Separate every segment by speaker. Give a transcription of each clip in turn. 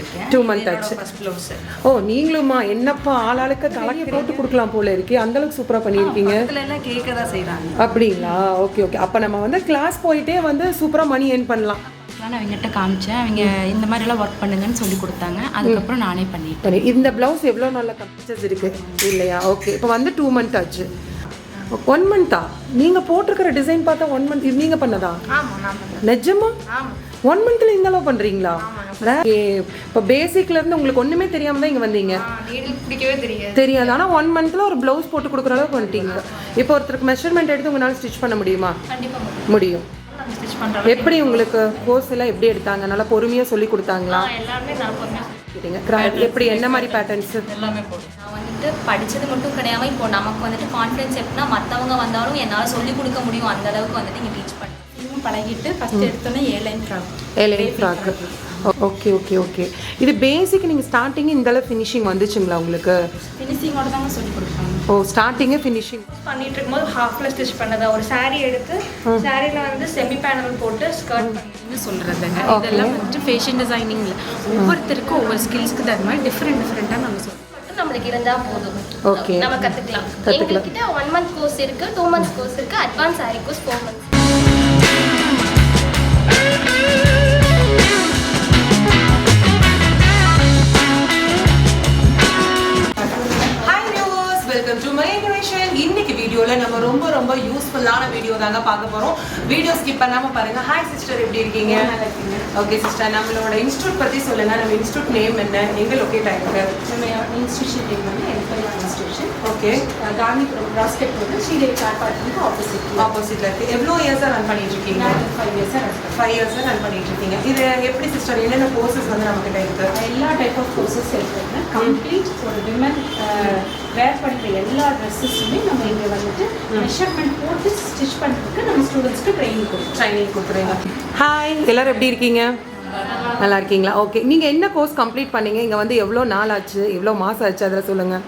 Speaker 1: கொடுத்துட்ருக்கேன் two month ஆச்சு ஓ நீங்களும்மா என்னப்பா ஆளாளுக்கு தலையை போட்டு கொடுக்கலாம் போல இருக்கே அந்த அளவுக்கு சூப்பராக பண்ணியிருக்கீங்க எல்லாம்
Speaker 2: கேட்க
Speaker 1: அப்படிங்களா ஓகே ஓகே அப்போ நம்ம வந்து கிளாஸ் போயிட்டே வந்து சூப்பராக மணி ஏர்ன் பண்ணலாம்
Speaker 2: நான் அவங்ககிட்ட காமிச்சேன் அவங்க இந்த மாதிரிலாம் ஒர்க் பண்ணுங்கன்னு சொல்லி கொடுத்தாங்க அதுக்கப்புறம்
Speaker 1: நானே பண்ணிட்டேன் இந்த ப்ளவுஸ் எவ்வளோ நல்ல கம்ப்ளீச்சர்ஸ் இருக்கு இல்லையா ஓகே இப்போ வந்து டூ மந்த் ஆச்சு ஒன் மந்த்தா நீங்கள் போட்டிருக்கிற டிசைன் பார்த்தா ஒன் மந்த் நீங்கள் பண்ணதா நிஜமா ஒன் மந்த்ல இந்த அளவு பண்ணுறீங்களா இப்போ இருந்து உங்களுக்கு ஒன்றுமே தெரியாமல் தான் இங்கே
Speaker 2: வந்தீங்க தெரியாது
Speaker 1: ஆனால் ஒன் மந்த்ல ஒரு ப்ளவுஸ் போட்டு கொடுக்குற அளவுக்கு வந்துட்டீங்க இப்போ ஒருத்தருக்கு மெஷர்மெண்ட் எடுத்து உங்களால ஸ்டிச் பண்ண முடியுமா முடியும் எப்படி உங்களுக்கு கோர்ஸ் எல்லாம் எப்படி எடுத்தாங்க நல்லா பொறுமையாக சொல்லி கொடுத்தாங்களா எப்படி என்ன மாதிரி பேட்டர்ன்ஸ் எல்லாமே
Speaker 2: நான் வந்துட்டு படித்தது மட்டும் கிடையாமல் இப்போ நமக்கு வந்துட்டு கான்ஃபிடன்ஸ் எப்படின்னா மற்றவங்க வந்தாலும் என்னால் சொல்லிக் கொடுக்க முடியும் அந்த அளவுக்கு வந்துட்டு நீங்க டீச் பண்ணேன் டைம் பழகிட்டு ஃபஸ்ட் எடுத்தோன்னே A line frock A line
Speaker 1: frock okay okay okay இது பேசிக் நீங்கள் ஸ்டார்டிங்கு இந்த அளவு ஃபினிஷிங் வந்துச்சுங்களா உங்களுக்கு
Speaker 2: ஃபினிஷிங்கோட தாங்க சொல்லி கொடுப்பாங்க
Speaker 1: ஓ ஸ்டார்டிங்கே ஃபினிஷிங் பண்ணிட்டு இருக்கும்போது
Speaker 2: ஹாஃப்ல ஸ்டிச் பண்ணதா ஒரு சாரீ எடுத்து சாரீல வந்து செமி பேனல் போட்டு ஸ்கர்ட் பண்ணி சொல்றதுங்க இதெல்லாம் வந்துட்டு ஃபேஷன் டிசைனிங்ல ஒவ்வொருத்தருக்கும் ஒவ்வொரு ஸ்கில்ஸ்க்கு தகுந்த மாதிரி டிஃப்ரெண்ட் டிஃப்ரெண்ட்டாக நாங்கள் சொல்லுவோம் நம்மளுக்கு இருந்தா போதும்
Speaker 1: ஓகே நம்ம கத்துக்கலாம்
Speaker 2: எங்ககிட்ட ஒன் மந்த் கோர்ஸ் இருக்கு டூ மந்த்ஸ் கோர்ஸ் இருக்கு advance aari course four months
Speaker 1: இன்னைக்கு வீடியோவில் நம்ம ரொம்ப ரொம்ப யூஸ்ஃபுல்லான வீடியோ தாங்க பார்க்க போகிறோம் வீடியோ ஸ்கிப் பண்ணாமல் பாருங்கள் ஹாய் சிஸ்டர் எப்படி இருக்கீங்க ஓகே சிஸ்டர் நம்மளோட இன்ஸ்டியூட் பற்றி சொல்லுங்க நம்ம இன்ஸ்டியூட் நேம் என்ன எங்கே லொக்கேட் ஆகிருக்கு நம்ம இன்ஸ்டியூஷன்
Speaker 3: நேம் வந்து enquire institution okay Gandhipuram prospect வந்து ஸ்ரீதேவி கார் பார்க்கிங் ஆப்போசிட்
Speaker 1: ஆப்போசிட்ல இருக்குது எவ்வளோ இயர்ஸாக ரன் பண்ணிட்டு இருக்கீங்க ஃபைவ் இயர்ஸாக
Speaker 3: ஃபைவ் இயர்ஸாக ரன்
Speaker 1: பண்ணிட்டு இருக்கீங்க இது எப்படி சிஸ்டர் என்னென்ன கோர்சஸ் வந்து நம்மகிட்ட இருக்குது
Speaker 3: எல்லா டைப் ஆஃப் கோர்சஸ் இருக்குது கம்ப்ளீட் ஒரு விமன் வேர் பண்ணுற எல்லா ட்ரெஸ்ஸஸுமே நம்ம இங்கே வந்து எடுத்துட்டு மெஷர்மெண்ட் போட்டு ஸ்டிச் பண்ணுறதுக்கு நம்ம ஸ்டூடெண்ட்ஸ்க்கு ட்ரைனிங் கொடுக்கும் ட்ரைனிங் கொடுக்குறீங்க
Speaker 1: ஹாய் எல்லோரும் எப்படி இருக்கீங்க நல்லா இருக்கீங்களா ஓகே நீங்கள் என்ன கோர்ஸ் கம்ப்ளீட் பண்ணீங்க இங்கே வந்து எவ்வளோ நாள் ஆச்சு எவ்வளோ மாதம் ஆச்சு அதில் சொல்லுங்கள்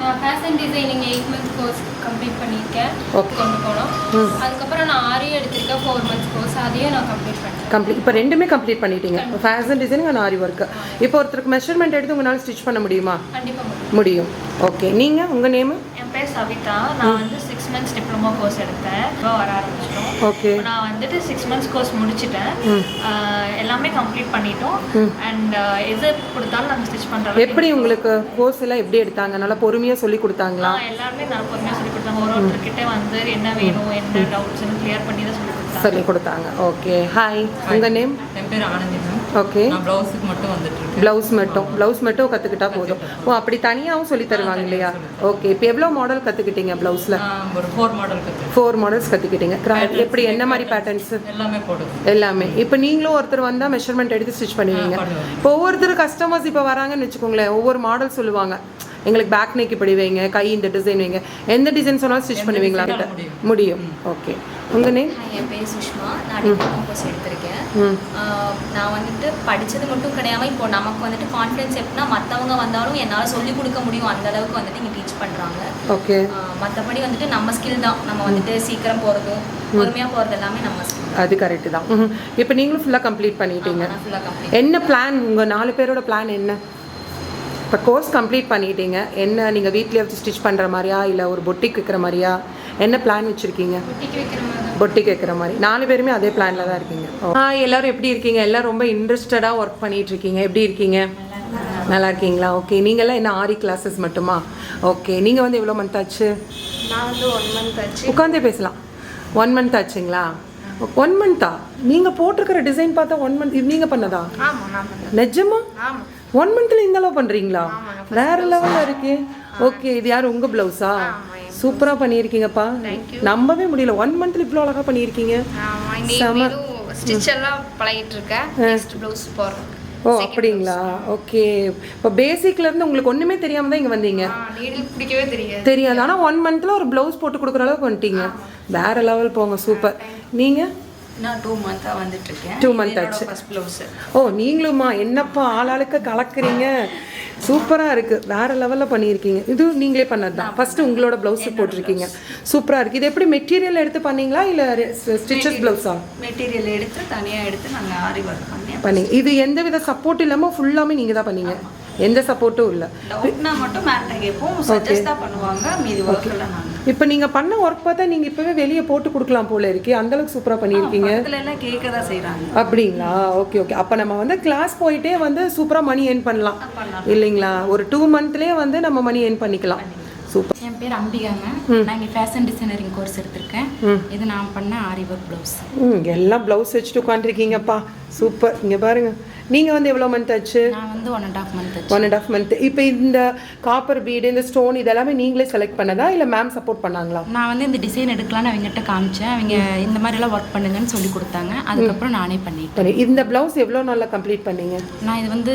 Speaker 4: நான் fashion designing eight month course complete பண்ணியிருக்கேன் ஓகே கொண்டு போனோம் அதுக்கப்புறம் நான் ஆரி எடுத்திருக்கேன் ஃபோர் மந்த்ஸ் கோர்ஸ் அதையும் நான் கம்ப்ளீட் பண்ணேன் கம்ப்ளீட்
Speaker 1: இப்போ ரெண்டுமே கம்ப்ளீட் பண்ணிட்டீங்க fashion designing and aari work இப்போ ஒருத்தருக்கு மெஷர்மெண்ட் எடுத்து உங்களால் ஸ்டிச் பண்ண முடியுமா கண்டிப்பாக முடியும் ஓகே நீங்கள் உங்கள் நேமு
Speaker 4: பேர் சவிதா நான் வந்து சிக்ஸ் மந்த்ஸ் டிப்ளமோ கோர்ஸ் எடுத்தேன் இப்போ வர ஆரம்பிச்சிட்டோம் ஓகே நான் வந்துட்டு சிக்ஸ் மந்த்ஸ் கோர்ஸ் முடிச்சிட்டேன் எல்லாமே கம்ப்ளீட் பண்ணிட்டோம் அண்ட் எது கொடுத்தாலும் நாங்கள் ஸ்டிச் பண்ணுறோம் எப்படி
Speaker 1: உங்களுக்கு கோர்ஸ் எல்லாம் எப்படி எடுத்தாங்க நல்லா பொறுமையாக சொல்லி கொடுத்தாங்களா எல்லாருமே நல்லா பொறுமையாக சொல்லி
Speaker 4: கொடுத்தாங்க ஒரு ஒருத்தர்கிட்ட வந்து என்ன வேணும் என்ன டவுட்ஸ்ன்னு கிளியர் பண்ணி தான் சொல்லி கொடுத்தாங்க
Speaker 1: சொல்லி கொடுத்தாங்க ஓகே ஹாய் உங்கள் நேம் என் பேர் ஆனந்தி ஓகே ப்ளவுஸுக்கு மட்டும் வந்துட்டு
Speaker 5: ப்ளவுஸ் மட்டும் ப்ளவுஸ் மட்டும் கற்றுக்கிட்டா போதும்
Speaker 1: ஓ அப்படி தனியாகவும் சொல்லி தருவாங்க இல்லையா ஓகே இப்போ எவ்வளோ மாடல் கற்றுக்கிட்டீங்க ப்ளவுஸில் ஒரு ஃபோர்
Speaker 5: மாடல் ஃபோர்
Speaker 1: மாடல்ஸ் கற்றுக்கிட்டீங்க எப்படி என்ன மாதிரி பேட்டர்ன்ஸ்
Speaker 5: எல்லாமே போடுவோம்
Speaker 1: எல்லாமே இப்போ நீங்களும் ஒருத்தர் வந்தால் மெஷர்மெண்ட் எடுத்து ஸ்டிச் பண்ணுவீங்க இப்போ ஒவ்வொருத்தர் கஸ்டமர்ஸ் இப்போ வராங்கன்னு வச்சுக்கோங்களேன் ஒவ்வொரு மாடல் சொல்லுவாங்க எங்களுக்கு பேக் நெக் இப்படி வைங்க கை இந்த டிசைன் வைங்க எந்த டிசைன் சொன்னாலும் ஸ்டிச் பண்ணுவீங்களா முடியும் ஓகே உங்கள் நேம் என் பேர் சுஷ்மா
Speaker 6: நான் டிப்ளமோ கோர்ஸ் எடுத்திருக்கேன் நான் வந்துட்டு படித்தது மட்டும் கிடையாமல் இப்போ நமக்கு வந்துட்டு கான்ஃபிடன்ஸ் எப்படின்னா மற்றவங்க வந்தாலும் என்னால் சொல்லிக் கொடுக்க முடியும் அந்த அளவுக்கு வந்துட்டு இங்கே டீச் பண்ணுறாங்க ஓகே மற்றபடி வந்துட்டு நம்ம ஸ்கில் தான் நம்ம வந்துட்டு சீக்கிரம் போகிறது பொறுமையாக போகிறது எல்லாமே நம்ம அது கரெக்ட் தான்
Speaker 1: இப்போ நீங்களும் ஃபுல்லாக கம்ப்ளீட் பண்ணிட்டீங்க என்ன பிளான் உங்கள் நாலு பேரோட பிளான் என்ன இப்போ கோர்ஸ் கம்ப்ளீட் பண்ணிட்டீங்க என்ன நீங்கள் வீட்டிலே வச்சு ஸ்டிச் பண்ணுற மாதிரியா இல்லை ஒரு பொட்டிக் விற்கிற மாதிரியா என்ன பிளான் வச்சுருக்கீங்க பொட்டி கேட்குற மாதிரி நாலு பேருமே அதே பிளானில் தான் இருக்கீங்க ஆ எல்லோரும் எப்படி இருக்கீங்க எல்லாம் ரொம்ப இன்ட்ரெஸ்டடாக ஒர்க் பண்ணிகிட்டு இருக்கீங்க எப்படி இருக்கீங்க நல்லா இருக்கீங்களா ஓகே நீங்கள்லாம் என்ன ஆரி கிளாஸஸ் மட்டுமா ஓகே நீங்கள் வந்து எவ்வளோ மந்த் ஆச்சு
Speaker 4: ஒன் ஆச்சு உட்காந்தே பேசலாம்
Speaker 1: ஒன் மந்த் ஆச்சுங்களா ஒன் மந்த்தா நீங்கள் போட்டிருக்கிற டிசைன் பார்த்தா ஒன் மந்த் நீங்கள் பண்ணதா நிஜமா ஒன் மந்த்தில் இந்த அளவு பண்ணுறீங்களா வேற லெவலில் இருக்கு ஓகே இது யார் உங்கள் ப்ளவுஸா சூப்பராக பண்ணியிருக்கீங்கப்பா நம்பவே முடியல ஒன் மந்த்ல இவ்வளோ அழகாக பண்ணியிருக்கீங்க
Speaker 4: ஸ்டிச் எல்லாம் பழகிட்டு இருக்கேன் ஓ அப்படிங்களா
Speaker 1: ஓகே இப்போ பேசிக்ல இருந்து உங்களுக்கு ஒண்ணுமே தெரியாம தான் இங்க வந்தீங்க
Speaker 2: பிடிக்கவே தெரியாது தெரியாது
Speaker 1: ஆனா ஒன் மந்த்ல ஒரு பிளவுஸ் போட்டு கொடுக்குற அளவுக்கு வந்துட்டீங்க வேற லெவல் போங்க சூப்பர் நீங்க டூ
Speaker 2: டூ மந்த்
Speaker 1: ஓ நீங்களும்மா என்னப்பா ஆளாளுக்கு சூப்பராக இருக்குது வேறு லெவலில் பண்ணியிருக்கீங்க இது நீங்களே பண்ணது தான் ஃபஸ்ட்டு உங்களோட ப்ளவுஸு போட்டிருக்கீங்க சூப்பராக இருக்குது இது எப்படி மெட்டீரியல் எடுத்து பண்ணீங்களா இல்லை ப்ளவுஸா மெட்டீரியல் எடுத்து
Speaker 2: தனியாக எடுத்து
Speaker 1: பண்ணி இது எந்த வித சப்போர்ட் இல்லாமல் நீங்கள் தான் பண்ணீங்க எந்த சப்போர்ட்டும் இல்லை
Speaker 2: மட்டும் பண்ணுவாங்க
Speaker 1: இப்போ நீங்கள் பண்ண ஒர்க் பார்த்தா நீங்கள் இப்போவே வெளியே போட்டு கொடுக்கலாம் போல இருக்கே அளவுக்கு சூப்பராக பண்ணியிருக்கீங்க அப்படிங்களா ஓகே ஓகே அப்போ நம்ம வந்து கிளாஸ் போயிட்டே வந்து சூப்பராக மணி ஏர்ன் பண்ணலாம் இல்லைங்களா ஒரு டூ மந்த்லேயே வந்து நம்ம மணி ஏர்ன் பண்ணிக்கலாம் சூப்பர் என் பேர்
Speaker 7: அம்பிகா மேம் நான் இங்கே ஃபேஷன் டிசைனரிங் கோர்ஸ் எடுத்திருக்கேன் இது நான் பண்ண ஆரி ஒர்க் ப்ளவுஸ் எல்லாம் ப்ளவுஸ் வச்சுட்டு
Speaker 1: உட்காந்துருக்கீங்கப்பா சூப்பர் இங்கே பாருங்கள் நீங்கள் வந்து எவ்வளோ மந்த் ஆச்சு நான்
Speaker 8: வந்து one and half month one and half இப்போ
Speaker 1: இந்த காப்பர் பீடு இந்த ஸ்டோன் இதெல்லாமே நீங்களே செலக்ட் பண்ணதா இல்லை மேம் சப்போர்ட் பண்ணாங்களா நான் வந்து இந்த
Speaker 2: டிசைன் எடுக்கலாம்னு அவங்ககிட்ட காமிச்சேன் அவங்க இந்த மாதிரிலாம் ஒர்க் பண்ணுங்கன்னு சொல்லி கொடுத்தாங்க அதுக்கப்புறம் நானே பண்ணிட்டேன் இந்த ப்ளவுஸ் எவ்வளோ
Speaker 1: நாளில் கம்ப்ளீட் பண்ணீங்க நான் இது வந்து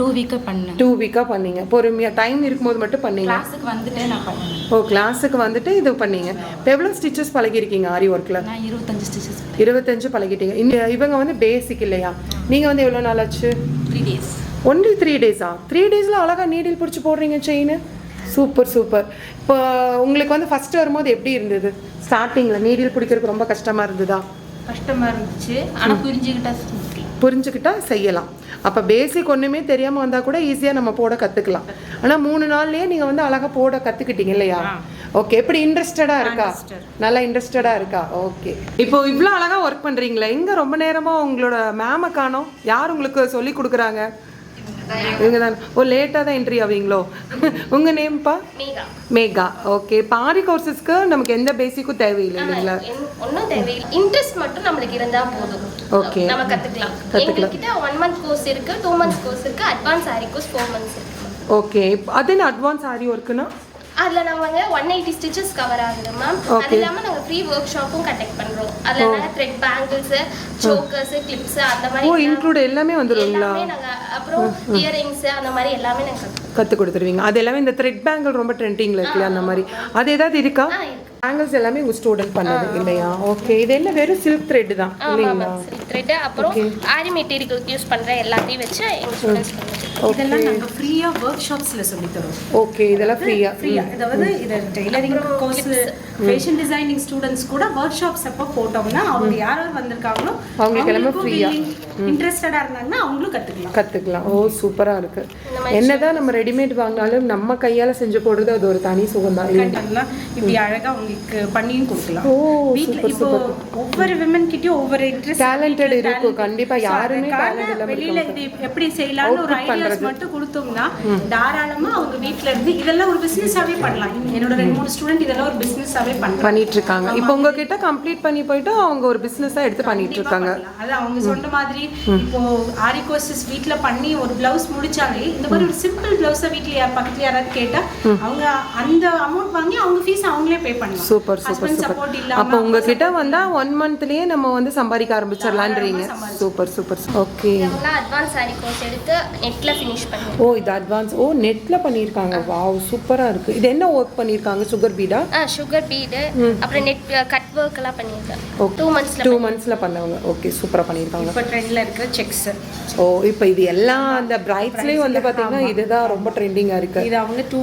Speaker 2: டூ வீக்காக பண்ணேன் டூ வீக்காக பண்ணீங்க
Speaker 1: பொறுமையாக டைம் இருக்கும்போது மட்டும் பண்ணீங்க கிளாஸுக்கு வந்துட்டு நான் பண்ணேன் ஓ கிளாஸுக்கு வந்துட்டு இது பண்ணீங்க இப்போ எவ்வளோ ஸ்டிச்சஸ் பழகிருக்கீங்க ஆரி ஒர்க்கில் நான்
Speaker 2: இருபத்தஞ்சு ஸ்டிச்சஸ் இருபத்தஞ்சு பழகிட்டீங்க
Speaker 1: இவங்க வந்து பேசிக் இல்லையா நீங்கள் வந்து எவ்வளோ எவ்வளோ நாள் ஆச்சு த்ரீ டேஸ்
Speaker 2: ஒன்லி த்ரீ டேஸா
Speaker 1: த்ரீ டேஸில் அழகாக நீடில் பிடிச்சி போடுறீங்க செயின் சூப்பர் சூப்பர் இப்போ உங்களுக்கு வந்து ஃபஸ்ட்டு வரும்போது எப்படி இருந்தது ஸ்டார்டிங்கில் நீடில் பிடிக்கிறதுக்கு ரொம்ப கஷ்டமாக இருந்ததா
Speaker 2: கஷ்டமாக இருந்துச்சு ஆனால் புரிஞ்சுக்கிட்டா
Speaker 1: புரிஞ்சுக்கிட்டா செய்யலாம் அப்போ பேசிக் ஒன்றுமே தெரியாமல் வந்தால் கூட ஈஸியாக நம்ம போட கற்றுக்கலாம் ஆனால் மூணு நாள்லேயே நீங்கள் வந்து அழகாக போட கற்றுக்கிட்டீங்க இல்லையா ஓகே எப்படி இன்ட்ரெஸ்டடாக இருக்கா நல்லா இன்ட்ரெஸ்டடாக இருக்கா ஓகே இப்போ இவ்வளோ அழகா ஒர்க் பண்ணுறீங்களே எங்க ரொம்ப நேரமாக உங்களோட மேமை காணோம் யார் உங்களுக்கு சொல்லி கொடுக்குறாங்க இவங்க தான் ஓ லேட்டாக தான் என்ட்ரி ஆவீங்களோ உங்கள் நேம்ப்பா மேகா ஓகே பாரி கோர்சஸ்க்கு நமக்கு எந்த பேசிக்கும் தேவையில்லை இல்லைங்களா ஒன்றும்
Speaker 2: தேவையில்லை இன்ட்ரெஸ்ட் மட்டும் நம்மளுக்கு இருந்தால் போதும் ஓகே நம்ம கற்றுக்கலாம் கற்றுக்கலாம் ஒன் மந்த் கோர்ஸ் இருக்குது டூ மந்த்ஸ் கோர்ஸ் இருக்குது advance aari course four months
Speaker 1: okay அது என்ன அட்வான்ஸ் ஆரி ஒர்க்குன்னா
Speaker 2: அதில் நாங்கள் ஒன் எயிட்டி ஸ்டிச்சஸ் கவர் ஆகுது மேம் அது இல்லாமல் நாங்கள் ஃப்ரீ ஒர்க் ஷாப்பும் கண்டக்ட் பண்ணுறோம் அதில் நாங்கள் த்ரெட் பேங்கிள்ஸு சோக்கர்ஸு கிளிப்ஸு அந்த oh, மாதிரி இன்க்ளூட்
Speaker 1: எல்லாமே வந்துடுங்களா நாங்கள் அப்புறம்
Speaker 2: இயரிங்ஸு mm, mm. அந்த மாதிரி எல்லாமே நாங்கள்
Speaker 1: கற்றுக் கொடுத்துருவீங்க அது எல்லாமே இந்த த்ரெட் பேங்கிள் ரொம்ப ட்ரெண்டிங்கில் இருக்குல்ல அந்த மாதிரி அது ஏதாவது இருக்கா ஆங்கிள்ஸ் எல்லாமே உங்க ஸ்டூடெண்ட் பண்ணது இல்லையா ஓகே இது என்ன வெறும் சில்க் த்ரெட் தான் இல்லைங்களா
Speaker 2: சில்க் த்ரெட் அப்புறம் ஆரி மெட்டீரியல் யூஸ் பண்ற எல்லாத்தையும் வச்சு எங்க ஸ்டூடண்ட்ஸ்
Speaker 3: இதெல்லாம் நாங்க ஃப்ரீயா வர்க் ஷாப்ஸ்ல சொல்லி தரோம்
Speaker 1: ஓகே இதெல்லாம் ஃப்ரீயா ஃப்ரீயா அதாவது இது
Speaker 3: tailoring course fashion designing students கூட வர்க் ஷாப்ஸ் அப்போ போட்டோம்னா அவங்க யார் யார் வந்திருக்காங்களோ அவங்களுக்கு எல்லாமே ஃப்ரீயா இன்ட்ரஸ்டடா இருந்தாங்கன்னா அவங்களும் கத்துக்கலாம் கத்துக்கலாம் ஓ
Speaker 1: சூப்பரா இருக்கு என்னதான் நம்ம ரெடிமேட் வாங்கினாலும் நம்ம கையால செஞ்சு போடுறது அது ஒரு தனி சுகம் தான் இப்படி அழகா அவங்க அவங்களுக்கு uh, பண்ணியும் கொடுக்கலாம் இப்போ ஒவ்வொரு விமன் கிட்டயும் ஒவ்வொரு இன்ட்ரெஸ்ட் இருக்கும் கண்டிப்பா யாருமே
Speaker 3: வெளியில இது எப்படி செய்யலாம்னு ஒரு ஐடியாஸ் மட்டும் கொடுத்தோம்னா தாராளமா அவங்க வீட்ல இருந்து இதெல்லாம் ஒரு பிசினஸாவே பண்ணலாம் என்னோட ரெண்டு மூணு ஸ்டூடெண்ட் இதெல்லாம் ஒரு பிசினஸாவே பண்ண பண்ணிட்டு
Speaker 1: இருக்காங்க இப்போ உங்ககிட்ட கம்ப்ளீட் பண்ணி போயிட்டு அவங்க ஒரு பிசினஸா எடுத்து பண்ணிட்டு இருக்காங்க
Speaker 3: அது அவங்க சொன்ன மாதிரி இப்போ ஆரி கோர்சஸ் வீட்ல பண்ணி ஒரு பிளவுஸ் முடிச்சாலே இந்த மாதிரி ஒரு சிம்பிள் பிளவுஸ வீட்ல பக்கத்துல யாராவது கேட்டா அவங்க அந்த அமௌண்ட் வாங்கி அவங்க ஃபீஸ் அவங்களே
Speaker 1: பே பண்ணலாம் சூப்பர் சூப்பர் சூப்பர் அப்போ உங்ககிட்ட வந்தால் ஒன் மந்த்லேயே நம்ம வந்து சம்பாதிக்க ஆரம்பிச்சிடலான்றீங்க super super okay advance sari
Speaker 2: course எடுத்து நெட்டில் ஃபினிஷ் பண்ணி ஓ
Speaker 1: இது அட்வான்ஸ் ஓ நெட்டில் பண்ணியிருக்காங்க வாவ் சூப்பராக இருக்குது இது என்ன ஒர்க் பண்ணியிருக்காங்க சுகர் பீடா சுகர் பீடு
Speaker 2: அப்புறம் நெட் கட் ஒர்க் எல்லாம் பண்ணியிருக்காங்க டூ மந்த்ஸ் டூ மந்த்ஸில் பண்ணவங்க ஓகே
Speaker 1: சூப்பராக பண்ணியிருக்காங்க இப்போ ட்ரெண்டில் இருக்கிற செக்ஸ் ஓ இப்போ இது எல்லாம் அந்த பிரைட்ஸ்லேயும் வந்து பார்த்தீங்கன்னா இதுதான் ரொம்ப ட்ரெண்டிங்காக இருக்குது இது அவங்க டூ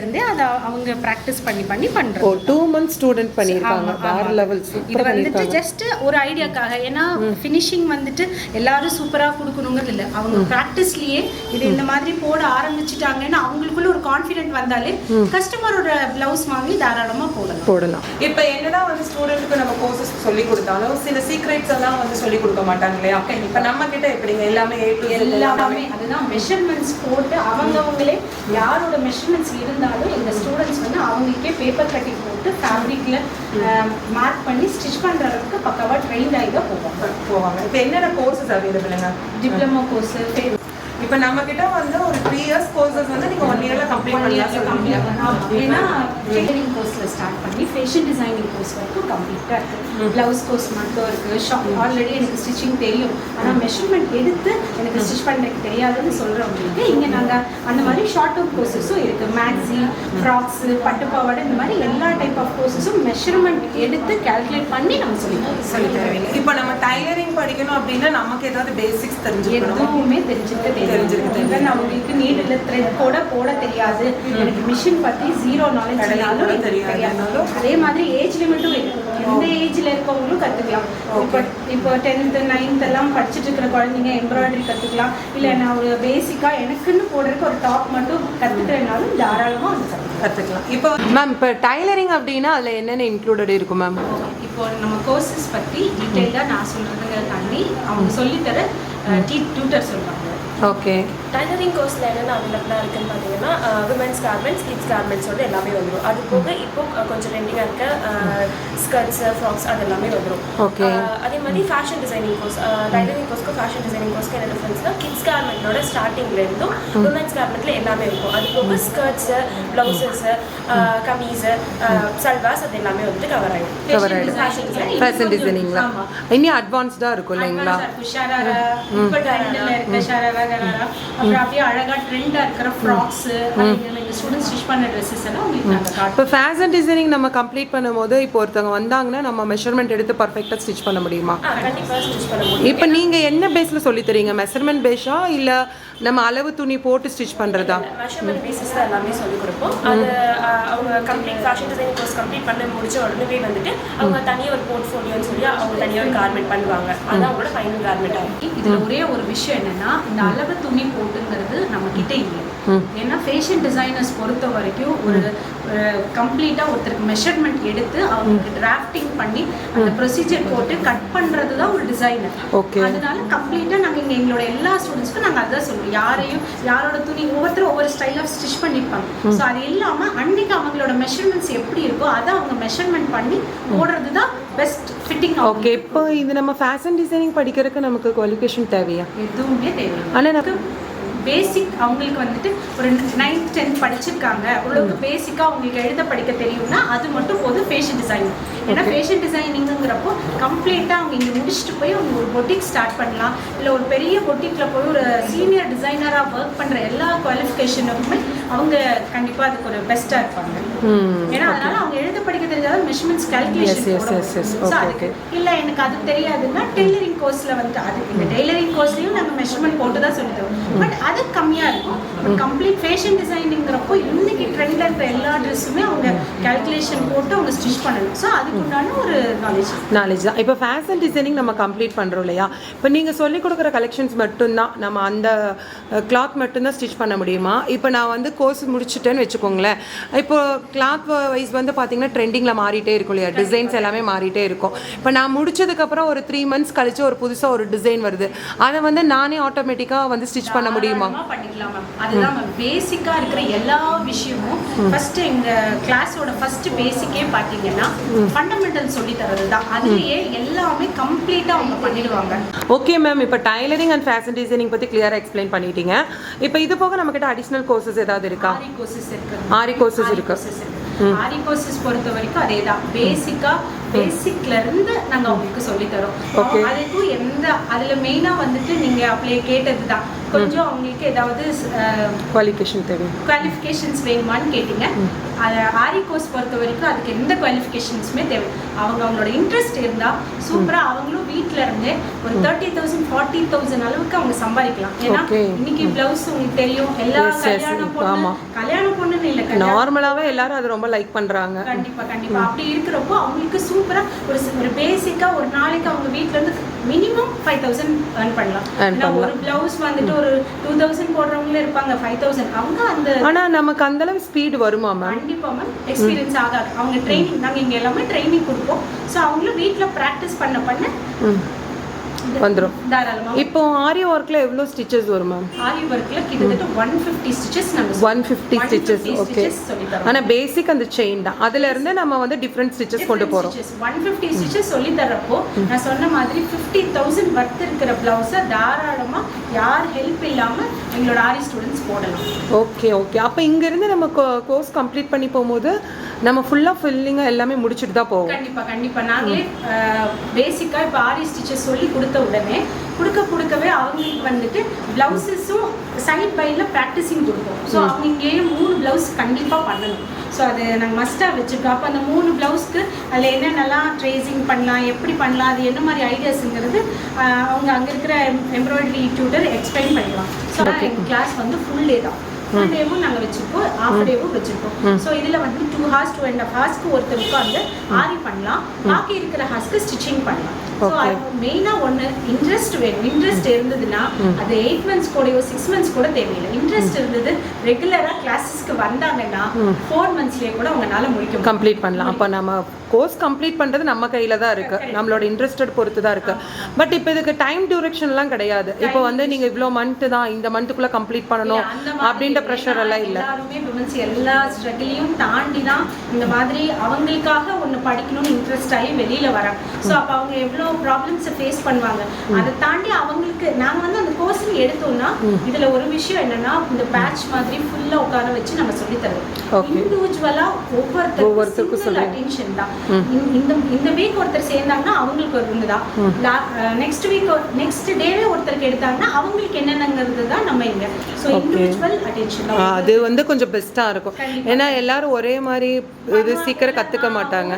Speaker 1: இருந்தே அதை
Speaker 3: அவங்க ப்ராக்டிஸ் பண்ணி பண்ணி பண்ணுறோம் oh
Speaker 1: two months advance student பண்ணியிருக்காங்க வேற லெவல் இது வந்துட்டு ஜஸ்ட் ஒரு ஐடியாக்காக
Speaker 3: ஏன்னா ஃபினிஷிங் வந்துட்டு எல்லாரும் சூப்பரா கொடுக்கணுங்கிறது இல்லை அவங்க ப்ராக்டிஸ்லயே இது இந்த மாதிரி போட ஆரம்பிச்சிட்டாங்கன்னா அவங்களுக்குள்ள ஒரு கான்ஃபிடென்ட் வந்தாலே கஸ்டமரோட ப்ளவுஸ் வாங்கி தாராளமா போடலாம் போடலாம் இப்ப
Speaker 1: என்னதான் வந்து ஸ்டூடெண்ட்டுக்கு நம்ம கோர்சஸ் சொல்லி கொடுத்தாலும் சில சீக்ரெட்ஸ் எல்லாம் வந்து சொல்லி கொடுக்க மாட்டாங்க இல்லையா இப்ப நம்ம கிட்ட எப்படிங்க எல்லாமே
Speaker 3: எல்லாமே அதுதான் மெஷர்மெண்ட்ஸ் போட்டு அவங்கவங்களே யாரோட மெஷர்மெண்ட்ஸ் இருந்தாலும் இந்த ஸ்டூடண்ட்ஸ் வந்து அவங்களுக்கே பேப்பர் கட்டி போட்டு ஃபேப்ரிக்கில் மார்க் பண்ணி ஸ்டிச் பண்ணுற அளவுக்கு பக்காவாக ட்ரெயின் ஆகி தான் போவாங்க போவாங்க
Speaker 1: இப்போ என்னென்ன கோர்சஸ் அவைலபிளுங்க
Speaker 2: டிப்ளமோ கோர்ஸு இப்போ நம்ம
Speaker 1: கிட்ட வந்து ஒரு த்ரீ இயர்ஸ் கோர்சஸ் வந்து நீங்க ஒன் இயர்ல கம்ப்ளீட் பண்ணி கம்ப்ளீட்
Speaker 3: அப்படின்னா டெய்லரிங் கோர்ஸ்ல ஸ்டார்ட் பண்ணி ஃபேஷன் டிசைனிங் கோர்ஸ் வரைக்கும் கம்ப்ளீட்டா இருக்கு பிளவுஸ் கோர்ஸ் மட்டும் இருக்கு ஷாப் ஆல்ரெடி எனக்கு ஸ்டிச்சிங் தெரியும் ஆனால் மெஷர்மெண்ட் எடுத்து எனக்கு ஸ்டிச் பண்ணுறதுக்கு தெரியாதுன்னு சொல்றவங்களுக்கு இங்க நாங்க அந்த மாதிரி ஷார்ட் அவுட் கோர்சஸும் இருக்கு மேக்ஸி ஃப்ராக்ஸ் பட்டு பாவாடை இந்த மாதிரி எல்லா டைப் ஆஃப் கோர்சஸும் மெஷர்மெண்ட் எடுத்து கேல்குலேட் பண்ணி நம்ம சொல்லி
Speaker 1: சொல்லி தருவீங்க இப்போ நம்ம டைலரிங் படிக்கணும் அப்படின்னா நமக்கு ஏதாவது பேசிக்ஸ்
Speaker 3: தெரிஞ்சுக்கணும் எதுவுமே தெரிஞ்சுக்க தெரியும் தெரிஞ்சிருக்கு இப்போ நம்மளுக்கு நீடில் த்ரெட் கூட போட தெரியாது எனக்கு மிஷின் பற்றி ஜீரோ நாலேஜ் தெரியாதுனாலும் அதே மாதிரி ஏஜ் லிமிட்டும் எந்த ஏஜ்ல இருக்கவங்களும் கத்துக்கலாம் இப்போ இப்போ டென்த்து நைன்த் எல்லாம் படிச்சுட்டு இருக்கிற குழந்தைங்க எம்ப்ராய்டரி கத்துக்கலாம் இல்லை நான் ஒரு பேசிக்காக எனக்குன்னு போடுறதுக்கு ஒரு டாப் மட்டும் கற்றுக்கிறனாலும் தாராளமாக அது கற்றுக்கலாம்
Speaker 1: இப்போ மேம் இப்போ டைலரிங் அப்படின்னா அதில் என்னென்ன இன்க்ளூடட் இருக்கும் மேம்
Speaker 3: இப்போ நம்ம கோர்சஸ் பற்றி டீட்டெயிலாக நான் சொல்கிறதுங்கிறத தாண்டி அவங்க சொல்லித்தர டீ டியூட்டர் சொல்கிறாங்க ஓகே டைலரிங் கோர்ஸில் என்னென்ன அவைலபிளாக இருக்குன்னு பார்த்தீங்கன்னா விமென்ஸ் கார்மெண்ட்ஸ் கிட்ஸ் கார்மெண்ட்ஸோட எல்லாமே வந்துடும் அது போக இப்போ கொஞ்சம் ரெண்டிங்காக இருக்க ஸ்கர்ட்ஸ் ஃப்ராக்ஸ் அது எல்லாமே வந்துடும் ஓகே அதே மாதிரி ஃபேஷன் டிசைனிங் கோர்ஸ் டைலரிங் கோர்ஸ்க்கு ஃபேஷன் டிசைனிங் கோர்ஸ்க்கு என்ன டிஃபரன்ஸ்னா கிட்ஸ் கார்மெண்ட்டோட ஸ்டார்டிங்ல இருந்தும் விமென்ஸ் கார்மெண்ட்ல எல்லாமே இருக்கும் அது போக ஸ்கர்ட்ஸ் ப்ளவுசஸ் கமீஸ் சல்வாஸ் அது எல்லாமே வந்து கவர் ஆகிடும் ஃபேஷன்
Speaker 1: டிசைனிங்லாம் இன்னும் அட்வான்ஸ்டாக இருக்கும் இல்லைங்களா இப்போ ஃபேஷன் டிசைனிங் நம்ம கம்ப்ளீட் பண்ணும்போது இப்போ ஒருத்தவங்க வந்தாங்கன்னா நம்ம மெஷர்மெண்ட் எடுத்து பர்ஃபெக்ட்டாக ஸ்டிச் பண்ண முடியுமா
Speaker 2: இப்போ நீங்கள் என்ன
Speaker 1: பேஸில் சொல்லி தரீங்க மெஷர்மெண்ட் பேஸா இல்லை நம்ம அளவு துணி போட்டு ஸ்டிச்
Speaker 2: பண்ணுறதா மெஷர்மெண்ட் பீசஸ் தான் எல்லாமே சொல்லிக் கொடுப்போம் அது அவங்க complete fashion design course complete பண்ண முடிச்ச உடனே வந்துட்டு அவங்க தனியாக ஒரு போர்ட்ஃபோலியோன்னு சொல்லி அவங்க தனியாக ஒரு கார்மெண்ட் பண்ணுவாங்க அதான் அவங்களோட ஃபைனல் கார்மெண்ட் ஆகும்
Speaker 3: இதில் ஒரே ஒரு விஷயம் என்னென்னா இந்த அளவு துணி போட்டுங்கிறது நம்மக்கிட்ட இல்லை ஏன்னா ஃபேஷன் டிசைனர்ஸ் பொறுத்த வரைக்கும் ஒரு கம்ப்ளீட்டாக ஒருத்தருக்கு மெஷர்மெண்ட் எடுத்து அவங்களுக்கு டிராஃப்டிங் பண்ணி அந்த ப்ரொசீஜர் போட்டு கட் பண்ணுறது தான் ஒரு டிசைனர் ஓகே அதனால கம்ப்ளீட்டாக நாங்கள் இங்கே எங்களோட எல்லா ஸ்டூடெண்ட்ஸ்க்கும் நாங்கள் அதுதான் சொல்லுவோம் யாரையும் யாரோட துணி ஒவ்வொருத்தரும் ஒவ்வொரு ஸ்டைல் ஆஃப் ஸ்டிச் பண்ணியிருப்பாங்க ஸோ அது இல்லாமல் அன்னைக்கு அவங்களோட மெஷர்மெண்ட்ஸ் எப்படி இருக்கோ அதை அவங்க மெஷர்மெண்ட் பண்ணி போடுறது தான் பெஸ்ட் ஃபிட்டிங்
Speaker 1: ஓகே இப்போ இது நம்ம ஃபேஷன் டிசைனிங் படிக்கிறதுக்கு நமக்கு குவாலிஃபிகேஷன் தேவையா எதுவுமே
Speaker 3: தேவை ஆனால் நமக்கு பேசிக் அவங்களுக்கு வந்துட்டு ஒரு நைன்த் டென்த் படிச்சிருக்காங்க ஓரளவுக்கு பேசிக்காக அவங்களுக்கு எழுத படிக்க தெரியும்னா அது மட்டும் போதும் ஃபேஷன் டிசைனிங் ஏன்னா ஃபேஷன் டிசைனிங்குங்கிறப்போ கம்ப்ளீட்டாக அவங்க இங்கே முடிச்சுட்டு போய் அவங்க ஒரு பொட்டிக் ஸ்டார்ட் பண்ணலாம் இல்லை ஒரு பெரிய பொட்டிக்கில் போய் ஒரு சீனியர் டிசைனராக ஒர்க் பண்ணுற எல்லா குவாலிஃபிகேஷனுக்குமே அவங்க கண்டிப்பாக அதுக்கு ஒரு பெஸ்ட்டாக இருப்பாங்க ஏன்னா அதனால அவங்க எழுத படிக்க தெரிஞ்சாலும் மெஷர்மெண்ட்ஸ் கேல்குலேஷன் அதுக்கு இல்லை எனக்கு அது தெரியாதுன்னா டெய்லரிங் கோர்ஸில் வந்து அது இந்த டெய்லரிங் கோர்ஸ்லையும் நாங்கள் மெஷர்மெண்ட் போட்டு தான் சொல்லி பட் அது கம்மியாக இருக்கும் கம்ப்ளீட் ஃபேஷன் டிசைனிங்கிறப்போ இன்னைக்கு ட்ரெண்டில் இருக்கிற எல்லா ட்ரெஸ்ஸுமே அவங்க கேல்குலேஷன் போட்டு அவங்க ஸ்டிச் பண்ணணும் ஸோ அதுக்கு உண்டான ஒரு
Speaker 1: நாலேஜ் நாலேஜ் தான் இப்போ ஃபேஷன் டிசைனிங் நம்ம கம்ப்ளீட் பண்ணுறோம் இல்லையா இப்போ நீங்கள் சொல்லிக் கொடுக்குற கலெக்ஷன்ஸ் மட்டும்தான் நம்ம அந்த கிளாத் மட்டும்தான் ஸ்டிச் பண்ண முடியுமா இப்போ நான் வந்து கோர்ஸ் முடிச்சுட்டேன்னு வச்சுக்கோங்களேன் இப்போ கிளாத் வைஸ் வந்து பார்த்தீங்கன்னா ட்ரெண்டிங்கில் மாறிட்டே இருக்கும் இல்லையா டிசைன்ஸ் எல்லாமே மாறிட்டே இருக்கும் இப்போ நான் முடிச்சதுக்கப்புறம் ஒரு த்ரீ மந்த்ஸ் கழிச்சு ஒரு புதுசாக ஒரு டிசைன் வருது அதை வந்து நானே ஆட்டோமேட்டிக்காக வந்து ஸ்டிச் பண்ண முடியுமா பண்ணிக்கலாம் மேம் அதுதான் மேம்
Speaker 3: பேசிக்கா இருக்கிற எல்லா விஷயமும் ஃபர்ஸ்ட் எங்க கிளாஸோட ஃபர்ஸ்ட் பேசிக்கே பாத்தீங்கன்னா ஃபண்டமெண்டல் சொல்லி தரது தான் அதுலயே எல்லாமே கம்ப்ளீட்டா அவங்க பண்ணிடுவாங்க
Speaker 1: ஓகே மேம் இப்போ டைலரிங் அண்ட் ஃபேஷன் டிசைனிங் பத்தி கிளியரா எக்ஸ்பிளைன் பண்ணிட்டீங்க இப்போ இது போக நம்ம கிட்ட அடிஷனல் கோர்சஸ் ஏதாவது இருக்கா
Speaker 2: ஆரி கோர்சஸ் இருக்கு ஆரி கோர்சஸ் இருக்கு ஆரி கோர்சஸ் பொறுத்த வரைக்கும் அதே பேசிக்கா பேசிக்ல இருந்து நாங்க அவங்களுக்கு சொல்லி தரோம் அதுக்கும் எந்த அதுல மெயினா வந்துட்டு நீங்க அப்படியே கேட்டதுதான் கொஞ்சம் அவங்களுக்கு ஏதாவது
Speaker 1: குவாலிஃபிகேஷன் தேவை குவாலிஃபிகேஷன்ஸ் வேணுமான்னு
Speaker 2: கேட்டீங்க ஆரி கோர்ஸ் பொறுத்த வரைக்கும் அதுக்கு எந்த குவாலிஃபிகேஷன்ஸுமே தேவை அவங்க அவங்களோட இன்ட்ரெஸ்ட் இருந்தால் சூப்பராக அவங்களும் வீட்டில் இருந்து ஒரு தேர்ட்டி தௌசண்ட் ஃபார்ட்டி தௌசண்ட் அளவுக்கு அவங்க சம்பாதிக்கலாம் ஏன்னா இன்னைக்கு பிளவுஸ் உங்களுக்கு தெரியும் எல்லா கல்யாணம் பொண்ணு
Speaker 1: கல்யாணம் பொண்ணுன்னு இல்லை நார்மலாகவே எல்லாரும் அது ரொம்ப லைக் பண்ணுறாங்க கண்டிப்பாக கண்டிப்பாக
Speaker 2: அப்படி இருக்கிறப்போ அவங்களுக்கு சூ சூப்பரா ஒரு ஒரு பேசிக்கா ஒரு நாளைக்கு அவங்க வீட்ல இருந்து மினிமம் ஃபைவ் தௌசண்ட் ஏர்ன் பண்ணலாம் ஒரு ப்ளவுஸ் வந்துட்டு ஒரு டூ தௌசண்ட் போடுறவங்களே இருப்பாங்க ஃபைவ் தௌசண்ட்
Speaker 1: அவங்க அந்த ஆனா நமக்கு அந்த அளவு ஸ்பீடு வருமா மேம் கண்டிப்பா
Speaker 2: மேம் எக்ஸ்பீரியன்ஸ் ஆகாது அவங்க ட்ரைனிங் நாங்க இங்க எல்லாமே ட்ரைனிங் கொடுப்போம் சோ அவங்களும் வீட்ல பிராக்டிஸ் பண்ண பண்ண
Speaker 1: வந்துடும் இப்போ ஆரி ஒர்க்ல எவ்வளோ ஸ்டிச்சஸ் வரும் மேம் ஆரி ஒர்க்ல கிட்டத்தட்ட
Speaker 2: one fifty stitches one fifty
Speaker 1: stitches okay ஆனால் பேசிக் அந்த செயின் தான் அதுல இருந்து நம்ம வந்து டிஃப்ரெண்ட் ஸ்டிச்சஸ் கொண்டு போகிறோம் ஒன் ஃபிஃப்டி
Speaker 2: ஸ்டிச்சஸ் சொல்லி தரப்போ நான் சொன்ன மாதிரி ஃபிஃப்டி தௌசண்ட் ஒர்த் இருக்கிற ப்ளவுஸை தாராளமாக யார் ஹெல்ப் இல்லாமல் எங்களோட ஆரி ஸ்டூடெண்ட்ஸ் போடலாம்
Speaker 1: ஓகே ஓகே அப்போ இங்கேருந்து நம்ம கோர்ஸ் கம்ப்ளீட் பண்ணி போகும்போது நம்ம ஃபுல்லாக ஃபில்லிங்காக எல்லாமே முடிச்சுட்டு தான் போவோம் கண்டிப்பாக
Speaker 2: கண்டிப்பாக நாங்களே பேசிக்காக இப்போ ஆரி ஸ்டிச்சஸ் சொல்லி கொடுத்து கொடுத்த உடனே கொடுக்க கொடுக்கவே அவங்களுக்கு வந்துட்டு ப்ளவுஸஸும் சைட் பைல ப்ராக்டிஸிங் கொடுப்போம் ஸோ அவங்க இங்கேயும் மூணு ப்ளவுஸ் கண்டிப்பாக பண்ணணும் ஸோ அது நாங்கள் மஸ்டாக வச்சுருக்கோம் அப்போ அந்த மூணு ப்ளவுஸ்க்கு அதில் என்னென்னலாம் ட்ரேசிங் பண்ணலாம் எப்படி பண்ணலாம் அது என்ன மாதிரி ஐடியாஸுங்கிறது அவங்க அங்கே இருக்கிற எம்ப்ராய்டரி டியூட்டர் எக்ஸ்பிளைன் பண்ணலாம் ஸோ எங்கள் கிளாஸ் வந்து ஃபுல் டே தான் ஃபுல் டேவும் நாங்கள் வச்சுருக்கோம் ஆஃப் டேவும் வச்சுருக்கோம் ஸோ இதில் வந்து two hours two and half ஹார்ஸ்க்கு ஒருத்தருக்கும் உட்காந்து ஆரி பண்ணலாம் பாக்கி இருக்கிற ஹார்ஸ்க்கு ஸ்டிச்சிங் பண்ணலாம் மெயினா ஒன்று இன்ட்ரெஸ்ட் வேணும் இன்ட்ரெஸ்ட் இருந்ததுன்னா அது எயிட் மந்த்ஸ் கூடயோ சிக்ஸ் மந்த்ஸ் கூட தேவையில்லை இன்ட்ரெஸ்ட் இருந்தது ரெகுலரா கிளாஸஸ்க்கு வந்தாங்கன்னா ஃபோர் மந்த்ஸ்லேயே கூட அவங்களால முடிக்க கம்ப்ளீட் பண்ணலாம் அப்ப நம்ம
Speaker 1: கோர்ஸ் கம்ப்ளீட் பண்றது நம்ம கையில தான் இருக்கு நம்மளோட இன்ட்ரெஸ்டட் பொறுத்து தான் இருக்குது பட் இப்போ இதுக்கு டைம் டியூரக்ஷன் எல்லாம் கிடையாது இப்போ வந்து நீங்க இவ்வளோ மந்த்து தான் இந்த மந்த்துக்குள்ள கம்ப்ளீட் பண்ணணும் அப்படின்ற பிரஷர் எல்லாம் இல்ல எல்லாருமே
Speaker 2: எல்லா ஸ்ட்ரகிளையும் தாண்டி தான் இந்த மாதிரி அவங்களுக்காக ஒன்று படிக்கணும்னு இன்ட்ரெஸ்ட் ஆகி வெளியில வராங்க ஸோ அப்போ அவங்க எவ்வளவு எவ்வளோ ப்ராப்ளம்ஸை ஃபேஸ் பண்ணுவாங்க அதை தாண்டி அவங்களுக்கு நாங்கள் வந்து அந்த கோர்ஸில் எடுத்தோம்னா இதில் ஒரு விஷயம் என்னன்னா இந்த பேட்ச் மாதிரி ஃபுல்லாக உட்கார வச்சு நம்ம சொல்லி தருவோம் இண்டிவிஜுவலாக ஒவ்வொருத்தருக்கும் அட்டென்ஷன் தான் இந்த இந்த வீக் ஒருத்தர் சேர்ந்தாங்கன்னா அவங்களுக்கு ஒரு தான் நெக்ஸ்ட் வீக் நெக்ஸ்ட் டேவே ஒருத்தருக்கு எடுத்தாங்கன்னா அவங்களுக்கு என்னென்னங்கிறது தான் நம்ம இங்கே ஸோ இண்டிவிஜுவல் அட்டென்ஷன் அது வந்து கொஞ்சம்
Speaker 1: பெஸ்ட்டாக இருக்கும் ஏன்னா எல்லாரும் ஒரே மாதிரி இது சீக்கிரம் கற்றுக்க மாட்டாங்க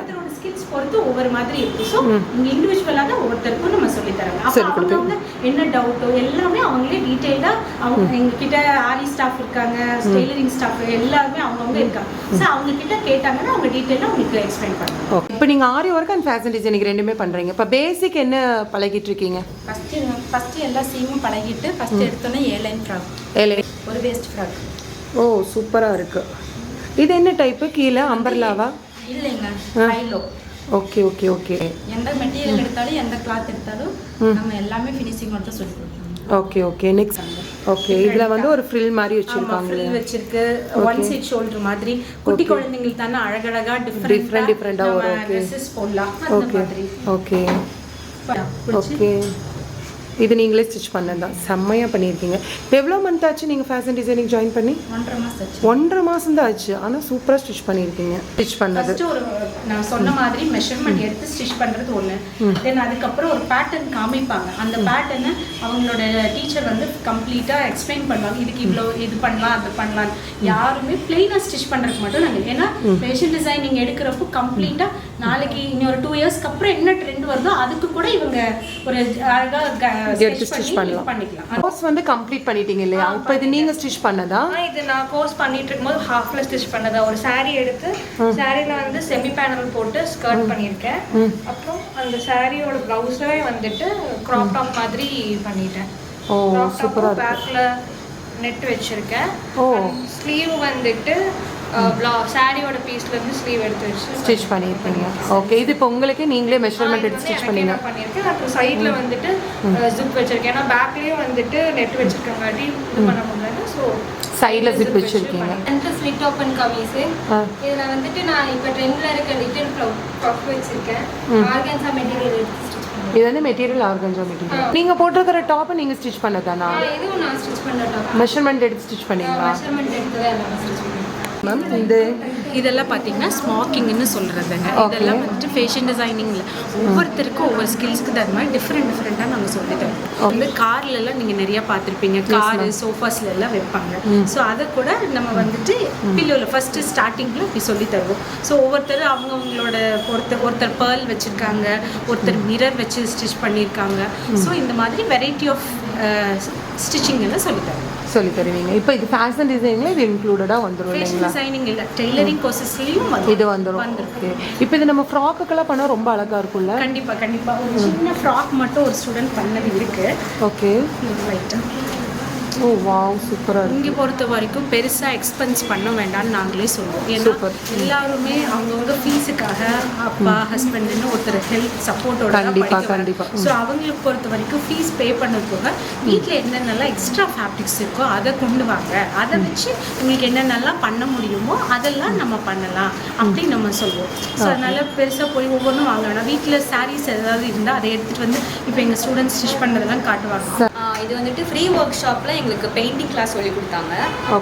Speaker 1: நீட்ஸ் பொறுத்து
Speaker 2: ஒவ்வொரு மாதிரி இருக்கும் ஸோ இங்கே இண்டிவிஜுவலாக தான் ஒவ்வொருத்தருக்கும் நம்ம சொல்லித்தரோம் அப்போ அவங்க வந்து என்ன டவுட்டோ எல்லாமே அவங்களே டீட்டெயிலாக அவங்க எங்ககிட்ட ஆரி ஸ்டாஃப் இருக்காங்க டெய்லரிங் ஸ்டாஃப் எல்லாருமே அவங்கவுங்க இருக்காங்க ஸோ அவங்க கிட்ட கேட்டாங்கன்னா அவங்க டீட்டெயிலாக உங்களுக்கு எக்ஸ்பிளைன்
Speaker 1: பண்ணுவாங்க இப்போ நீங்கள் aari work and fashion designing ரெண்டுமே பண்ணுறீங்க இப்போ பேசிக் என்ன பழகிட்டு இருக்கீங்க ஃபஸ்ட்டு
Speaker 2: ஃபஸ்ட்டு எல்லா சீமும் பழகிட்டு ஃபஸ்ட்டு எடுத்தோன்னே ஏலைன் ஃப்ராக் ஏலைன் ஒரு வேஸ்ட் ஃப்ராக் ஓ சூப்பராக
Speaker 1: இருக்குது இது என்ன டைப்பு கீழே அம்பர்லாவா இல்லைங்க
Speaker 2: ஹைலோ ஓகே ஓகே ஓகே எந்த மெட்டீரியல் எடுத்தாலும் எந்த கிளாத் எடுத்தாலும் நம்ம எல்லாமே ஃபினிஷிங் வந்து சொல்லி கொடுப்போம்
Speaker 1: ஓகே ஓகே நெக்ஸ்ட் ஓகே இதுல வந்து ஒரு ஃப்ரில் மாதிரி வச்சிருக்காங்க ஃப்ரில்
Speaker 2: வச்சிருக்கு ஒன் சைடு ஷோல்டர் மாதிரி குட்டி குழந்தைங்களுக்கு தான அழகழகா டிஃபரண்ட் டிஃபரண்ட் டிஃபரண்டா வரும் ஓகே ட்ரெஸ்ஸஸ் மாதிரி
Speaker 1: ஓகே ஓகே இது நீங்களே ஸ்டிச் பண்ணதான் செம்மையா செம்மையாக பண்ணியிருக்கீங்க எவ்வளோ மந்த் ஆச்சு நீங்கள் ஃபேஷன் டிசைனிங் ஜாயின் பண்ணி
Speaker 2: ஒன்றரை மாதம் ஒன்றரை மாதம் தான் ஆச்சு ஆனால்
Speaker 1: சூப்பராக ஸ்டிச் பண்ணியிருக்கீங்க ஸ்டிச் பண்ணது
Speaker 2: ஒரு நான் சொன்ன மாதிரி மெஷர்மெண்ட் எடுத்து ஸ்டிச் பண்ணுறது ஒன்று தென் அதுக்கப்புறம் ஒரு பேட்டர்ன் காமிப்பாங்க அந்த பேட்டர்னை அவங்களோட டீச்சர் வந்து கம்ப்ளீட்டாக எக்ஸ்பிளைன் பண்ணுவாங்க இதுக்கு இவ்வளோ இது பண்ணலாம் அது பண்ணலாம் யாருமே பிளெயினாக ஸ்டிச் பண்ணுறதுக்கு மட்டும் நாங்கள் ஏன்னா ஃபேஷன் டிசைனிங் எடுக்கிறப்போ கம்ப்ளீட்டாக நாளைக்கு இன்னொரு டூ இயர்ஸ்க்கு அப்புறம் என்ன ட்ரெண்ட் வருதோ அதுக்கு கூட இவங்க ஒரு அழகாக எடுத்து ஸ்டிச் பண்ணலாம்
Speaker 1: பண்ணிக்கலாம் கோர்ஸ் வந்து கம்ப்ளீட் பண்ணிட்டீங்க இல்லையா இப்போ இது நீங்க ஸ்டிச் பண்ணதா இது நான் கோர்ஸ் பண்ணிட்டு இருக்கும்போது
Speaker 2: ஹாஃப்ல ஸ்டிச் பண்ணதா ஒரு சாரி எடுத்து சாரில வந்து செமி பேனல் போட்டு ஸ்கர்ட் பண்ணியிருக்கேன் அப்புறம் அந்த சாரியோட ப்ளவுஸே வந்துட்டு கிராப் டாப் மாதிரி பண்ணிட்டேன் ஓ சூப்பரா பேக்ல நெட் வச்சிருக்கேன் ஸ்லீவ் வந்துட்டு சாரியோட பீஸ்லேருந்து ஸ்லீவ் எடுத்து
Speaker 1: வச்சு ஸ்டிச் பண்ணியிருக்கீங்க ஓகே இது இப்போ உங்களுக்கு நீங்களே மெஷர்மெண்ட் எடுத்து ஸ்டிச் பண்ணீங்க
Speaker 2: பண்ணியிருக்கேன் அப்புறம் சைடில் வந்துட்டு ஜிப் வச்சிருக்கேன் ஏன்னா பேக்லேயே வந்துட்டு நெட் வச்சிருக்கங்காட்டி இது பண்ண முடியாது ஸோ
Speaker 1: சைடில் ஜிப் வச்சிருக்கீங்க ஃப்ரண்ட்
Speaker 2: ஸ்லிட் ஓப்பன் கமீஸ் இதில் வந்துட்டு நான் இப்போ ட்ரெண்டில் இருக்க லிட்டில் பஃப் வச்சிருக்கேன் ஆர்கன்சா மெட்டீரியல் எடுத்து இது வந்து மெட்டீரியல்
Speaker 1: ஆர்கன்ஜா மெட்டீரியல் நீங்க போட்டிருக்கிற டாப் நீங்க ஸ்டிச் பண்ணதானா மெஷர்மெண்ட் எடுத்து ஸ்டிச் பண்ணீங்களா மெஷர்மெண்ட் எடுத்து தான் ஸ்டிச் மேம் இது
Speaker 3: இதெல்லாம் பார்த்தீங்கன்னா ஸ்மாக்கிங்னு சொல்கிறதுங்க இதெல்லாம் வந்துட்டு ஃபேஷன் டிசைனிங்கில் ஒவ்வொருத்தருக்கும் ஒவ்வொரு ஸ்கில்ஸ்க்கு தகுந்த மாதிரி டிஃப்ரெண்ட் டிஃப்ரெண்ட்டாக நாங்கள் சொல்லி தரோம் வந்து கார்லலாம் நீங்கள் நிறையா பார்த்துருப்பீங்க காரு சோஃபாஸ்ல எல்லாம் வைப்பாங்க ஸோ அதை கூட நம்ம வந்துட்டு பில்லோவில் ஃபர்ஸ்ட் ஸ்டார்டிங்கில் இப்படி சொல்லி தருவோம் ஸோ ஒவ்வொருத்தர் அவங்கவுங்களோட ஒருத்தர் ஒருத்தர் பேர்ல் வச்சுருக்காங்க ஒருத்தர் மிரர் வச்சு ஸ்டிச் பண்ணியிருக்காங்க ஸோ இந்த மாதிரி வெரைட்டி ஆஃப் ஸ்டிச்சிங்கெல்லாம் சொல்லி தருவோம்
Speaker 1: சொல்லி தருவீங்க இப்போ இது ஃபேஷன் டிசைனிங்ல இது இன்க்ளூடடாக வந்துடும் இல்லைங்களா டிசைனிங் இல்ல டெய்லரிங் கோர்சஸ்லையும் இது வந்துரும் ஓகே இப்போ இது நம்ம ஃப்ராக்குக்கெல்லாம் பண்ணால் ரொம்ப அழகா இருக்கும்ல கண்டிப்பாக கண்டிப்பாக ஒரு
Speaker 3: சின்ன ஃப்ராக் மட்டும் ஒரு ஸ்டூடெண்ட் பண்ணது இருக்கு ஓகே ஐட்டம்
Speaker 1: ஓ வாவ் இங்கே
Speaker 3: பொறுத்த வரைக்கும் பெருசா எக்ஸ்பென்ஸ் பண்ண வேண்டாம்னு நாங்களே சொல்லுவோம் ஏன்னா எல்லாருமே அவங்கவுங்க ஃபீஸுக்காக அப்பா ஹஸ்பண்ட்னு ஒருத்தர் ஹெல்ப் சப்போர்ட்டோட கண்டிப்பாக கண்டிப்பாக ஸோ அவங்களுக்கு பொறுத்த வரைக்கும் ஃபீஸ் பே பண்ணது போக வீட்டில் என்னென்னலாம் எக்ஸ்ட்ரா ஃபேப்ரிக்ஸ் இருக்கோ அதை கொண்டு வாங்க அதை வச்சு உங்களுக்கு என்னென்னலாம் பண்ண முடியுமோ அதெல்லாம் நம்ம பண்ணலாம் அப்படின்னு நம்ம சொல்லுவோம் ஸோ அதனால பெருசா போய் ஒவ்வொன்றும் வாங்க வேணாம் வீட்டில் சாரீஸ் ஏதாவது இருந்தால் அதை எடுத்துட்டு வந்து இப்போ எங்கள் ஸ்டூடெண்ட்ஸ் ஸ்டிச் பண்ணுறதெல்லாம் காட்டுவாங்க இது வந்துட்டு ஃப்ரீ ஒர்க்
Speaker 2: ஷாப்பில் எங்களுக்கு பெயிண்டிங் கிளாஸ் சொல்லி கொடுத்தாங்க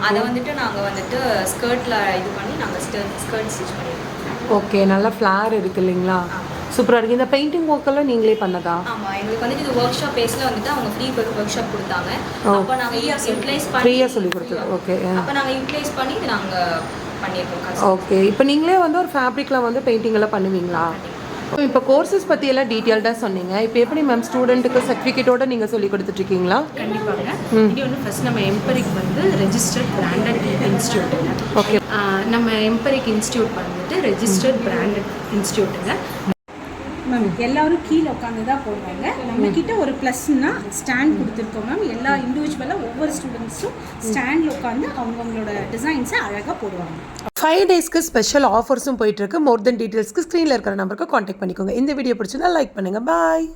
Speaker 2: அதை வந்துட்டு நாங்கள் வந்துட்டு ஸ்கர்ட்டில் இது பண்ணி நாங்கள் ஸ்கர்ட் ஸ்டிச் பண்ணியிருக்கோம் ஓகே நல்லா ஃப்ளார்
Speaker 1: இருக்குது இல்லைங்களா சூப்பராக இருக்குது இந்த பெயிண்டிங் ஒர்க்கெல்லாம் நீங்களே பண்ணதா ஆமாம் எங்களுக்கு
Speaker 2: வந்துட்டு இது ஒர்க் ஷாப் பேஸில் வந்துட்டு அவங்க ஃப்ரீ ஒர்க் ஷாப் கொடுத்தாங்க அப்போ நாங்கள் யூட்டிலைஸ்
Speaker 1: பண்ணி ஃப்ரீயாக சொல்லி கொடுத்தோம் ஓகே அப்போ நாங்கள்
Speaker 2: யூட்டிலைஸ் பண்ணி நாங்கள்
Speaker 1: பண்ணியிருக்கோம் ஓகே இப்போ நீங்களே வந்து ஒரு ஃபேப்ரிக்கில் வந்து பெயிண்டிங் எல்லாம் பண்ணுவீங்களா இப்போ கோர்சஸ் பற்றி எல்லாம் டீட்டெயில்டாக சொன்னீங்க இப்போ எப்படி மேம் ஸ்டூடெண்ட்டுக்கு சர்டிஃபிகேட்டோட நீங்கள் சொல்லி கொடுத்துட்ருக்கீங்களா கண்டிப்பாக
Speaker 3: இங்கே வந்து ஃபர்ஸ்ட் நம்ம எம்பரிக் வந்து ரெஜிஸ்டர்ட் பிராண்டட் இன்ஸ்டியூட்டுங்க ஓகே நம்ம எம்பரிக் இன்ஸ்டியூட் வந்துட்டு ரெஜிஸ்டர்ட் பிராண்டட் இன்ஸ்டியூட்டுங்க மேம் எல்லாரும் கீழே உட்காந்து தான் போடுவாங்க நம்ம கிட்ட ஒரு ப்ளஸ்னா ஸ்டாண்ட் கொடுத்துருக்கோம் மேம் எல்லா இண்டிவிஜுவலாக ஒவ்வொரு ஸ்டூடெண்ட்ஸும் ஸ்டாண்டில் உட்காந்து அவங்கவுங்களோட டிசைன்ஸை அழகாக போடுவாங்க
Speaker 1: ஃபைவ் டேஸ்க்கு ஸ்பெஷல் ஆஃபர்ஸும் போயிட்டுருக்கு மோர் தென் டீட்டெயில்ஸ்க்கு ஸ்க்ரீனில் இருக்கிற நம்பருக்கு காண்டாக்ட் பண்ணிக்கோங்க இந்த வீடியோ பிடிச்சிருந்தா லைக் பண்ணுங்கள் பாய்